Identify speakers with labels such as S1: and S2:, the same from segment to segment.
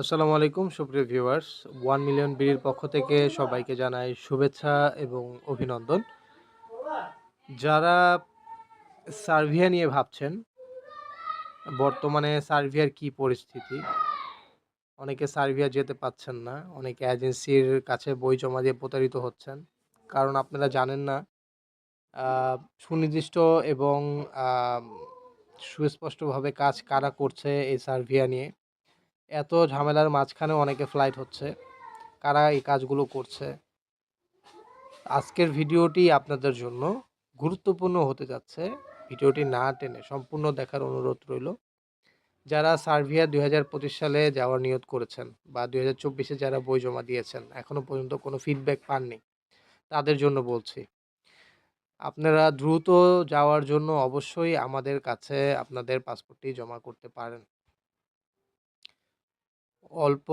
S1: আসসালামু আলাইকুম, সুপ্রিয় ভিউয়ার্স। ওয়ান মিলিয়ন বিড়ির পক্ষ থেকে সবাইকে জানাই শুভেচ্ছা এবং অভিনন্দন। যারা সার্ভিয়া নিয়ে ভাবছেন, বর্তমানে সার্ভিয়ার কি পরিস্থিতি? অনেকে সার্ভিয়া যেতে পাচ্ছেন না, অনেকে এজেন্সির কাছে বই জমা দিয়ে প্রতারিত হচ্ছেন। কারণ আপনারা জানেন না সুনির্দিষ্ট এবং সুস্পষ্টভাবে কাজ কারা করছে এই সার্ভিয়া নিয়ে। এত ঝামেলার মাঝখানে অনেকে ফ্লাইট হচ্ছে, কারা এই কাজগুলো করছে। আজকের ভিডিওটি আপনাদের জন্য গুরুত্বপূর্ণ হতে যাচ্ছে, ভিডিওটি না টেনে সম্পূর্ণ দেখার অনুরোধ রইল। যারা সার্ভিয়া দুই হাজার পঁচিশ সালে যাওয়ার নিয়ত করেছেন বা দুই হাজার যারা বই জমা দিয়েছেন এখনও পর্যন্ত কোনো ফিডব্যাক পাননি, তাদের জন্য বলছি, আপনারা দ্রুত যাওয়ার জন্য অবশ্যই আমাদের কাছে আপনাদের পাসপোর্টটি জমা করতে পারেন। অল্প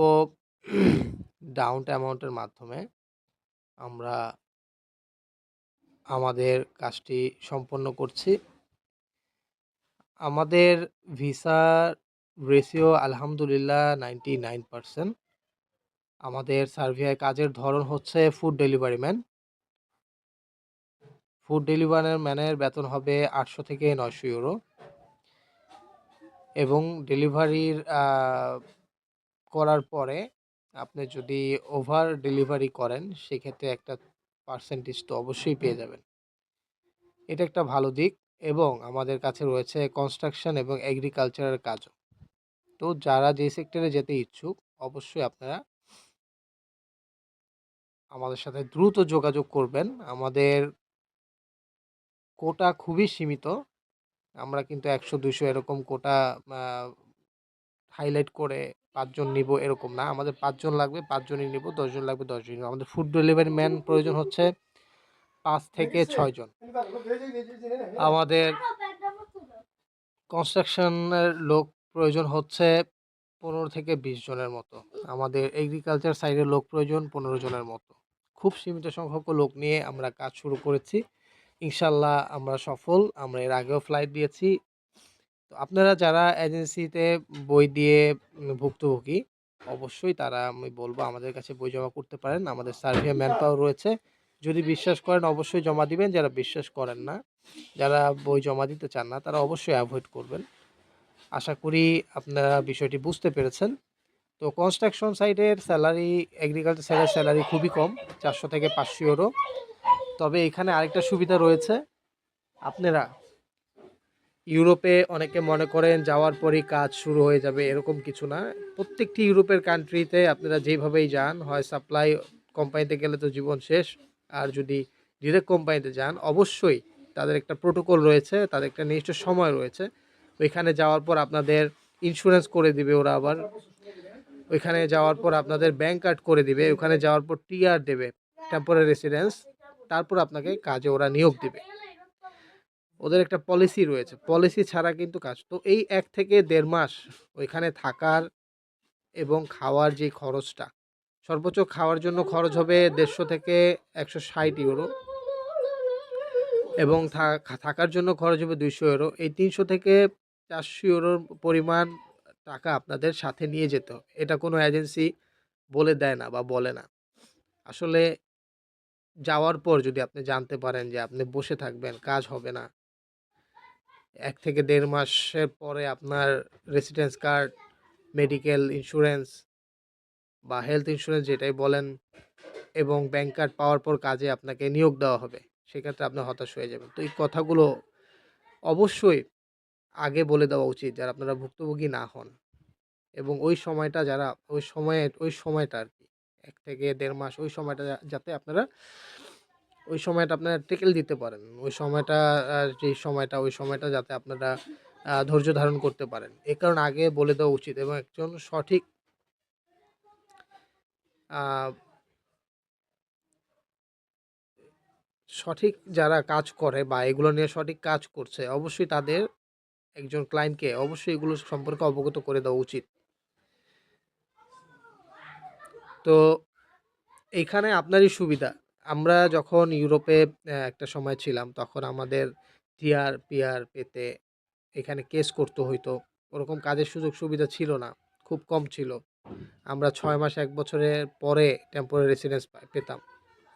S1: ডাউন অ্যামাউন্টের মাধ্যমে আমরা আমাদের কাজটি সম্পন্ন করছি। আমাদের ভিসার রেশিও আলহামদুলিল্লাহ নাইনটি নাইন পারসেন্ট আমাদের সার্ভিয়ায় কাজের ধরন হচ্ছে food delivery man food delivery ম্যানের বেতন হবে আটশো থেকে নয়শো ইউরো এবং ডেলিভারির করার পরে আপনি যদি ওভার ডেলিভারি করেন, সেক্ষেত্রে একটা পার্সেন্টেজ তো অবশ্যই পেয়ে যাবেন। এটা একটা ভালো দিক এবং আমাদের কাছে রয়েছে কনস্ট্রাকশন এবং এগ্রিকালচারের কাজও। তো যারা যে সেক্টরে যেতে ইচ্ছুক, অবশ্যই আপনারা আমাদের সাথে দ্রুত যোগাযোগ করবেন। আমাদের কোটা খুবই সীমিত। আমরা কিন্তু একশো দুশো এরকম কোটা হাইলাইট করে পাঁচজন নিব এরকম না। আমাদের পাঁচজন লাগবে পাঁচজনই নিব দশজন লাগবে দশজন নিব। আমাদের ফুড ডেলিভারি ম্যান প্রয়োজন হচ্ছে পাঁচ থেকে ছয়জন। আমাদের কনস্ট্রাকশনের লোক প্রয়োজন হচ্ছে পনেরো থেকে বিশ জনের মতো। আমাদের এগ্রিকালচার সাইডের লোক প্রয়োজন পনেরো জনের মতো। খুব সীমিত সংখ্যক লোক নিয়ে আমরা কাজ শুরু করেছি। ইনশাল্লাহ আমরা সফল। আমরা এর আগেও ফ্লাইট দিয়েছি। তো আপনারা যারা এজেন্সিতে বই দিয়ে ভুক্তভোগী, অবশ্যই তারা আমি বলব আমাদের কাছে বই জমা করতে পারেন। আমাদের সার্ভে ম্যান পাওয়ার রয়েছে। যদি বিশ্বাস করেন, অবশ্যই জমা দিবেন। যারা বিশ্বাস করেন না, যারা বই জমা দিতে চান না, তারা অবশ্যই অ্যাভয়েড করবেন। আশা করি আপনারা বিষয়টি বুঝতে পেরেছেন। তো কনস্ট্রাকশন সাইটের স্যালারি এগ্রিকালচার সাইডের স্যালারি খুবই কম, চারশো থেকে পাঁচশো ইউরো তবে এখানে আরেকটা সুবিধা রয়েছে। আপনারা ইউরোপে অনেকে মনে করেন যাওয়ার পরই কাজ শুরু হয়ে যাবে, এরকম কিছু না। প্রত্যেকটি ইউরোপের কান্ট্রিতে আপনারা যেভাবেই যান, হয় সাপ্লাই কোম্পানিতে গেলে তো জীবন শেষ, আর যদি ডিরেক্ট কোম্পানিতে যান, অবশ্যই তাদের একটা প্রোটোকল রয়েছে, তাদের একটা নির্দিষ্ট সময় রয়েছে। ওইখানে যাওয়ার পর আপনাদের ইন্স্যুরেন্স করে দিবে ওরা আবার। ওইখানে যাওয়ার পর আপনাদের ব্যাংক কার্ড করে দিবে ওখানে যাওয়ার পর টিআর দেবে টেম্পোরারি রেসিডেন্স তারপর আপনাকে কাজে ওরা নিয়োগ দিবে। ওদের একটা পলিসি রয়েছে। পলিসি ছাড়া কিন্তু কাজ। তো এই এক থেকে দেড় মাস ওইখানে থাকার এবং খাওয়ার যে খরচটা, সর্বোচ্চ খাওয়ার জন্য খরচ হবে দেড়শো থেকে একশো ষাট ইউরো এবং থাকার জন্য খরচ হবে দুইশো ইউরো এই তিনশো থেকে চারশো ইউরোর পরিমাণ টাকা আপনাদের সাথে নিয়ে যেতে এটা কোনো এজেন্সি বলে দেয় না বা বলে না। আসলে যাওয়ার পর যদি আপনি জানতে পারেন যে আপনি বসে থাকবেন, কাজ হবে না এক থেকে দেড় মাসের পরে আপনার রেসিডেন্স কার্ড মেডিকেল ইন্স্যুরেন্স বা হেলথ ইন্স্যুরেন্স যেটাই বলেন এবং ব্যাংক কার্ড পাওয়ার পর কাজে আপনাকে নিয়োগ দেওয়া হবে, সেক্ষেত্রে আপনি হতাশ হয়ে যাবেন। তো এই কথাগুলো অবশ্যই আগে বলে দেওয়া উচিত যারা আপনারা ভুক্তভোগী না হন এবং ওই সময়টা যারা, ওই সময়ে, ওই সময়টা আর কি, এক থেকে দেড় মাস ওই সময়টা যাতে আপনারা ওই সময়টা আপনারা টেকেল দিতে পারেন। ওই সময়টা যেই সময়টা, ওই সময়টা যাতে আপনারা ধৈর্য ধারণ করতে পারেন। এ কারণে আগে বলে দেওয়া উচিত এবং একজন সঠিক সঠিক যারা কাজ করে বা এগুলো নিয়ে সঠিক কাজ করছে, অবশ্যই তাদের একজন ক্লায়েন্টকে অবশ্যই এগুলো সম্পর্কে অবগত করে দেওয়া উচিত। তো, এখানে আপনারই সুবিধা। আমরা যখন ইউরোপে একটা সময় ছিলাম, তখন আমাদের টিআর, পিআর পেতে এখানে কেস করতে হইতো। ওরকম কাজের সুযোগ সুবিধা ছিল না, খুব কম ছিল। আমরা ছয় মাস, এক বছরের পরে টেম্পোরারি রেসিডেন্স পেতাম।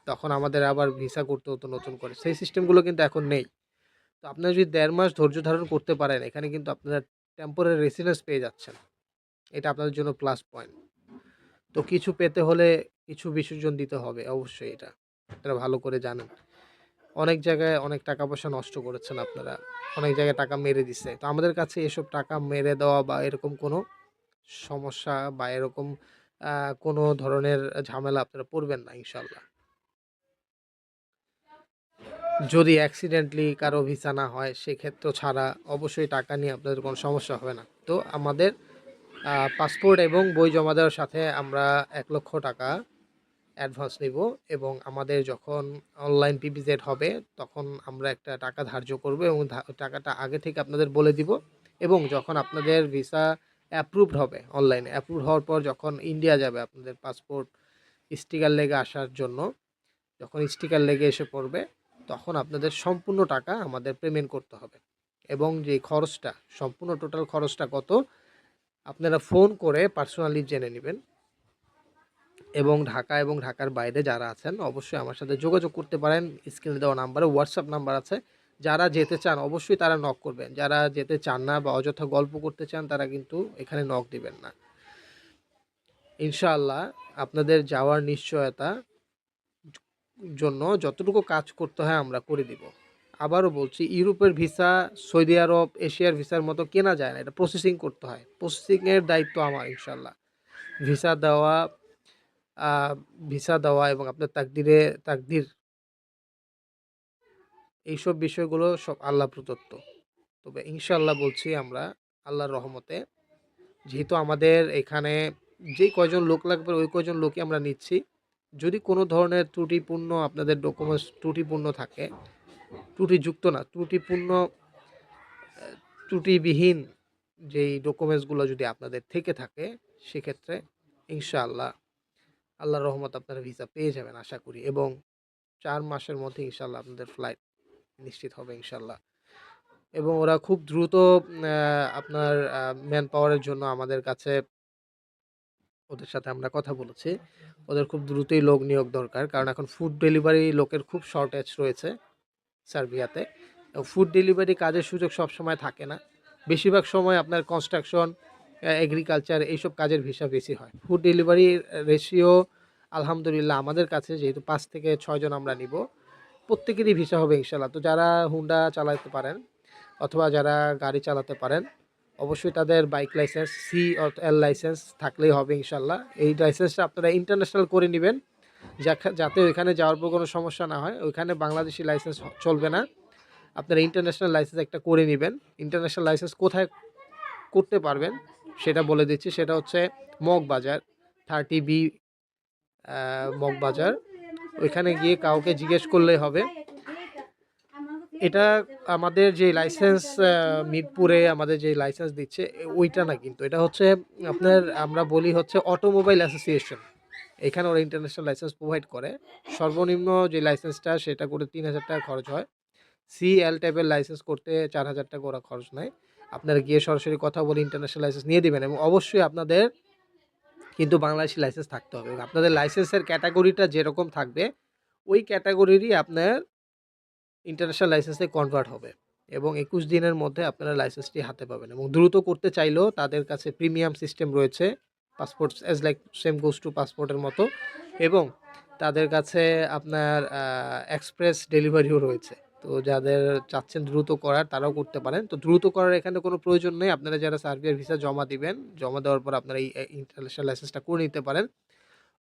S1: তখন আমাদের আবার ভিসা করতে হতো নতুন করে। সেই সিস্টেমগুলো কিন্তু এখন নেই। তো আপনারা যদি দেড় মাস ধৈর্য ধারণ করতে পারেন, এখানে কিন্তু আপনারা টেম্পোরারি রেসিডেন্স পেয়ে যাচ্ছেন। এটা আপনাদের জন্য প্লাস পয়েন্ট তো কিছু পেতে হলে কিছু বিসর্জন দিতে হবে, অবশ্যই এটা। এটা ভালো করে জানেন। অনেক জায়গায় অনেক টাকা পয়সা নষ্ট করেছেন আপনারা। অনেক জায়গায় টাকা মেরে দিছে। তো আমাদের কাছে এসব টাকা মেরে দেওয়া বা এরকম কোনো সমস্যা বা এরকম কোনো ধরনের ঝামেলা আপনারা পড়বেন না ইনশাল্লাহ যদি অ্যাক্সিডেন্টলি কারও ভিসা না হয়, সেক্ষেত্রে ছাড়া অবশ্যই টাকা নিয়ে আপনাদের কোনো সমস্যা হবে না। তো আমাদের পাসপোর্ট এবং বই জমা দেওয়ার সাথে আমরা এক লক্ষ টাকা অ্যাডভান্স নিব এবং আমাদের যখন অনলাইন পিপিজেড হবে, তখন আমরা একটা টাকা ধার্য করব এবং টাকাটা আগে থেকে আপনাদের বলে দিব এবং যখন আপনাদের ভিসা অ্যাপ্রুভড হবে অনলাইনে অ্যাপ্রুভ হওয়ার পর যখন ইন্ডিয়া যাবে আপনাদের পাসপোর্ট স্টিকার লেগে আসার জন্য, যখন স্টিকার লেগে এসে পড়বে, তখন আপনাদের সম্পূর্ণ টাকা আমাদের পেমেন্ট করতে হবে এবং যে খরচটা, সম্পূর্ণ টোটাল খরচটা কত, আপনারা ফোন করে পার্সোনালি জেনে নেবেন। এবং ঢাকা এবং ঢাকার বাইরে যারা আছেন, অবশ্যই আমার সাথে যোগাযোগ করতে পারেন। স্ক্রিনে দেওয়া নাম্বারে হোয়াটসঅ্যাপ নাম্বার আছে। যারা যেতে চান, অবশ্যই তারা নক করবেন। যারা যেতে চান না বা অযথা গল্প করতে চান, তারা কিন্তু এখানে নক দিবেন না। ইনশাআল্লাহ, আপনাদের যাওয়ার নিশ্চয়তা জন্য যতটুকু কাজ করতে হয় আমরা করে দিব। আবারও বলছি, ইউরোপের ভিসা, সৌদি আরব, এশিয়ার ভিসার মতো কেনা যায় না। এটা প্রসেসিং করতে হয়। প্রসেসিংয়ের দায়িত্ব আমার ইনশাল্লাহ ভিসা দেওয়া ভিসা দেওয়া এবং আপনার তাকদিরে, তাকদির এইসব বিষয়গুলো সব আল্লাহ প্রদত্ত। তবে ইনশাল্লাহ বলছি আমরা আল্লাহর রহমতে যেহেতু আমাদের এখানে যে কয়জন লোক লাগবে ওই কয়জন লোকই আমরা নিচ্ছি। যদি কোনো ধরনের ত্রুটিপূর্ণ আপনাদের ডকুমেন্টস ত্রুটিপূর্ণ থাকে, ত্রুটিযুক্ত না, ত্রুটিপূর্ণ ত্রুটিবিহীন যেই ডকুমেন্টসগুলো যদি আপনাদের থেকে থাকে, সেক্ষেত্রে ইনশাআল্লাহ আল্লাহর রহমত আপনারা ভিসা পেয়ে যাবেন আশা করি এবং চার মাসের মধ্যে ইনশাল্লাহ আপনাদের ফ্লাইট নিশ্চিত হবে ইনশাল্লাহ। এবং ওরা খুব দ্রুত আপনার ম্যান পাওয়ারের জন্য আমাদের কাছে ওদের সাথে আমরা কথা বলেছি। ওদের খুব দ্রুতই লোক নিয়োগ দরকার কারণ এখন ফুড ডেলিভারি লোকের খুব শর্টেজ রয়েছে সার্বিয়াতে। ফুড ডেলিভারি কাজের সুযোগ সব সময় থাকে না। বেশিরভাগ সময় আপনার কনস্ট্রাকশন এগ্রিকালচার এইসব কাজের ভিসা বেশি হয়। ফুড ডেলিভারি রেশিও আলহামদুলিল্লাহ আমাদের কাছে যেহেতু পাঁচ থেকে ছয়জন আমরা নিব, প্রত্যেকেরই ভিসা হবে ইনশাল্লাহ তো যারা হুন্ডা চালাতে পারেন অথবা যারা গাড়ি চালাতে পারেন, অবশ্যই তাদের bike license C L license থাকলেই হবে ইনশাল্লাহ এই লাইসেন্সটা আপনারা ইন্টারন্যাশনাল করে নেবেন যাতে ওইখানে যাওয়ার পর কোনো সমস্যা না হয়। ওইখানে বাংলাদেশি লাইসেন্স চলবে না। আপনারা ইন্টারন্যাশনাল লাইসেন্স একটা করে নেবেন। ইন্টারন্যাশনাল লাইসেন্স কোথায় করতে পারবেন সেটা বলে দিচ্ছি, সেটা হচ্ছে মগবাজার থার্টি বি মগবাজার ওইখানে গিয়ে কাউকে জিজ্ঞেস করলেই হবে। এটা আমাদের যে লাইসেন্স মিরপুরে আমাদের যে লাইসেন্স দিচ্ছে, ওইটা না কিন্তু। এটা হচ্ছে আপনার, আমরা বলি হচ্ছে অটোমোবাইল অ্যাসোসিয়েশন এখানে ওরা ইন্টারন্যাশনাল লাইসেন্স প্রোভাইড করে। সর্বনিম্ন যে লাইসেন্সটা সেটা করে তিন হাজার টাকা খরচ হয়। সি এল টাইপের লাইসেন্স করতে চার হাজার টাকা ওরা খরচ নেয়। আপনারা গিয়ে সরাসরি কথা বলে ইন্টারন্যাশনাল লাইসেন্স নিয়ে দেবেন এবং অবশ্যই আপনাদের কিন্তু বাংলাদেশি লাইসেন্স থাকতে হবে আপনাদের লাইসেন্সের ক্যাটাগরিটা যেরকম থাকবে, ওই ক্যাটাগরিরই আপনার ইন্টারন্যাশনাল লাইসেন্সে কনভার্ট হবে এবং একুশ দিনের মধ্যে আপনারা লাইসেন্সটি হাতে পাবেন এবং দ্রুত করতে চাইলেও তাদের কাছে প্রিমিয়াম সিস্টেম রয়েছে passport as like same goes to পাসপোর্টের মতো এবং তাদের কাছে আপনার এক্সপ্রেস ডেলিভারিও রয়েছে। তো যাদের চাচ্ছেন দ্রুত করার তারাও করতে পারেন। তো দ্রুত করার এখানে কোনো প্রয়োজন নেই। আপনারা যারা সার্বিয়ার ভিসা জমা দিবেন, জমা দেওয়ার পর আপনারা এই ইন্টারন্যাশনাল লাইসেন্সটা করে নিতে পারেন।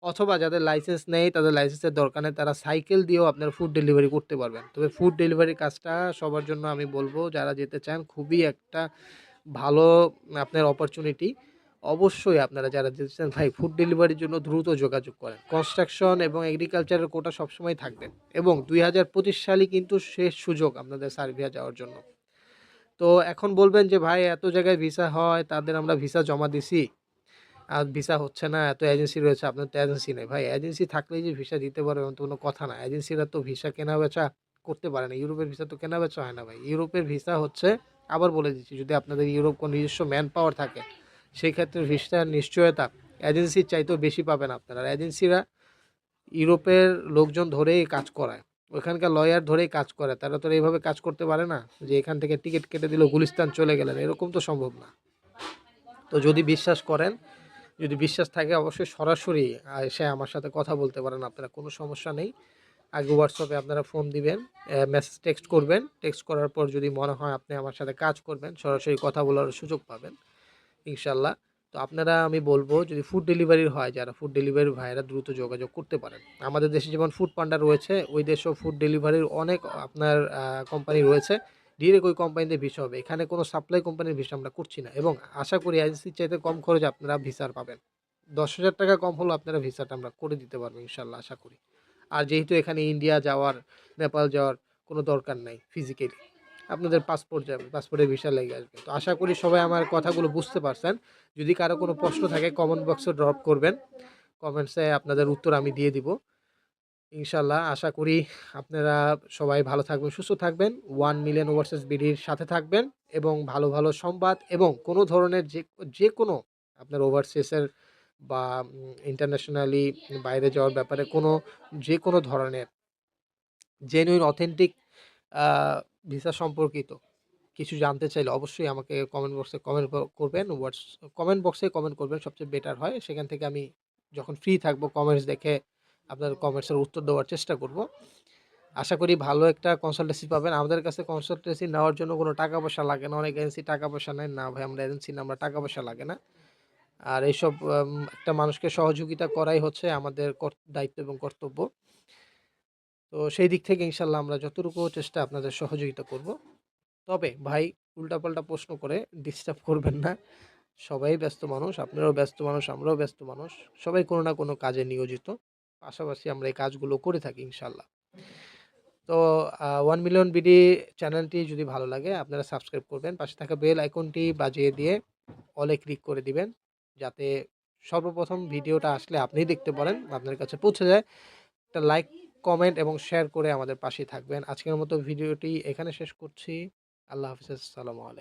S1: অথবা যাদের লাইসেন্স নেই, তাদের লাইসেন্সের দরকার নেই, তারা সাইকেল দিয়েও আপনারা ফুড ডেলিভারি করতে পারবেন। তবে ফুড ডেলিভারি কাজটা সবার জন্য আমি বলব, যারা যেতে চান, খুবই একটা ভালো আপনার অপরচুনিটি অবশ্যই আপনারা যারা যেতে ভাই ফুড ডেলিভারির জন্য দ্রুত যোগাযোগ করেন। কনস্ট্রাকশন এবং এগ্রিকালচারের কোটা সবসময় থাকবে এবং দুই হাজার পঁচিশ সালই কিন্তু শেষ সুযোগ আপনাদের সার্বিয়া যাওয়ার জন্য। তো এখন বলবেন যে, ভাই, এত জায়গায় ভিসা হয়, তাদের আমরা ভিসা জমা দিছি। আর ভিসা হচ্ছে না, এত এজেন্সি রয়েছে, আপনার তো এজেন্সি নেই। ভাই এজেন্সি থাকলেই যে ভিসা দিতে পারবে এমন তো কোনো কথা না। এজেন্সিরা তো ভিসা কেনা বেচা করতে পারে না। ইউরোপের ভিসা তো কেনা বেচা হয় না, ভাই। ইউরোপের ভিসা হচ্ছে, আবার বলে দিচ্ছি, যদি আপনাদের ইউরোপ কোনো নিজস্ব ম্যান পাওয়ার থাকে সেই ক্ষেত্রে ভিসার নিশ্চয়তা এজেন্সির চাইতেও বেশি পাবেন আপনারা। এজেন্সিরা ইউরোপের লোকজন ধরেই কাজ করায়। ওখানকার লয়ার ধরেই কাজ করে। তারা তো এইভাবে কাজ করতে পারে না যে এখান থেকে টিকিট কেটে দিল, গুলিস্তান চলে গেলেন। এরকম তো সম্ভব না। তো যদি বিশ্বাস করেন, যদি বিশ্বাস থাকে, অবশ্যই সরাসরি এসে আমার সাথে কথা বলতে পারেন। আপনারা কোনো সমস্যা নেই। আগে হোয়াটসঅ্যাপে আপনারা ফোন দিবেন মেসেজ টেক্সট করবেন। টেক্সট করার পর যদি মনে হয় আপনি আমার সাথে কাজ করবেন, সরাসরি কথা বলার সুযোগ পাবেন। ইনশাল্লাহ। তো আপনারা, আমি বলব, যদি ফুড ডেলিভারির হয়, যারা ফুড ডেলিভারি ভাইয়েরা দ্রুত যোগাযোগ করতে পারেন। আমাদের দেশে যেমন ফুড পান্ডা রয়েছে, ওই দেশেও ফুড ডেলিভারির অনেক আপনার কোম্পানি রয়েছে। ডিরেক্ট ওই কোম্পানিতে ভিসা হবে। এখানে কোনো সাপ্লাই কোম্পানির ভিসা আমরা করছি না। এবং আশা করি এজেন্সির চাইতে কম খরচে আপনারা ভিসার পাবেন। দশ হাজার টাকা কম হলেও আপনারা ভিসাটা আমরা করে দিতে পারব ইনশাল্লাহ, আশা করি। আর যেহেতু এখানে ইন্ডিয়া যাওয়ার নেপাল যাওয়ার কোনো দরকার নাই ফিজিক্যালি আপনাদের পাসপোর্ট যাবে পাসপোর্টের ভিসা লেগে আসবে। তো আশা করি সবাই আমার কথাগুলো বুঝতে পারছেন। যদি কারও কোনো প্রশ্ন থাকে কমেন্ট বক্সে ড্রপ করবেন। কমেন্টসে আপনাদের উত্তর আমি দিয়ে দিব। ইনশাল্লাহ আশা করি আপনারা সবাই ভালো থাকবেন, সুস্থ থাকবেন। ওয়ান মিলিয়ন ওভারসেস বিডির সাথে থাকবেন এবং ভালো ভালো সংবাদ এবং কোনো ধরনের যে যে কোনো আপনার ওভারসিসের বা ইন্টারন্যাশনালি বাইরে যাওয়ার ব্যাপারে কোনো যে কোনো ধরনের জেনুইন অথেন্টিক ভিসা সম্পর্কিত কিছু জানতে চাইলে অবশ্যই আমাকে কমেন্ট বক্সে কমেন্ট করবেন হোয়াটস কমেন্ট বক্সে কমেন্ট করবেন, সবচেয়ে বেটার হয়। সেখান থেকে আমি যখন ফ্রি থাকব কমেন্টস দেখে আপনার কমেন্টসের উত্তর দেওয়ার চেষ্টা করব। আশা করি ভালো একটা কনসালটেন্সি পাবেন। আমাদের কাছে কনসালটেন্সি নেওয়ার জন্য কোনো টাকা পয়সা লাগে না। অনেক এজেন্সি টাকা পয়সা নেয়। না ভাই, আমরা এজেন্সি না, আমরা টাকা পয়সা লাগে না। আর এইসব একটা মানুষকে সহযোগিতা করাই হচ্ছে আমাদের দায়িত্ব এবং কর্তব্য। তো সেই দিক থেকে ইনশাল্লাহ আমরা যতটুকু চেষ্টা আপনাদের সহযোগিতা করব। তবে ভাই, উল্টাপাল্টা প্রশ্ন করে ডিস্টার্ব করবেন না। সবাই ব্যস্ত মানুষ, আপনারাও ব্যস্ত মানুষ, আমরাও ব্যস্ত মানুষ। সবাই কোনো না কোনো কাজে নিয়োজিত। পাশাপাশি আমরা এই কাজগুলো করে থাকি ইনশাল্লাহ। তো ওয়ান মিলিয়ন বিডি চ্যানেলটি যদি ভালো লাগে, আপনারা সাবস্ক্রাইব করবেন। পাশে থাকা বেল আইকনটি বাজিয়ে দিয়ে অলে ক্লিক করে দিবেন। যাতে সর্বপ্রথম ভিডিওটা আসলে আপনিই দেখতে পারেন, আপনার কাছে পৌঁছে যায়। একটা লাইক কমেন্ট এবং শেয়ার করে আমাদের পাশে থাকবেন। আজকের মতো ভিডিওটি এখানে শেষ করছি। আল্লাহ হাফিজ, আসসালামু আলাইকুম।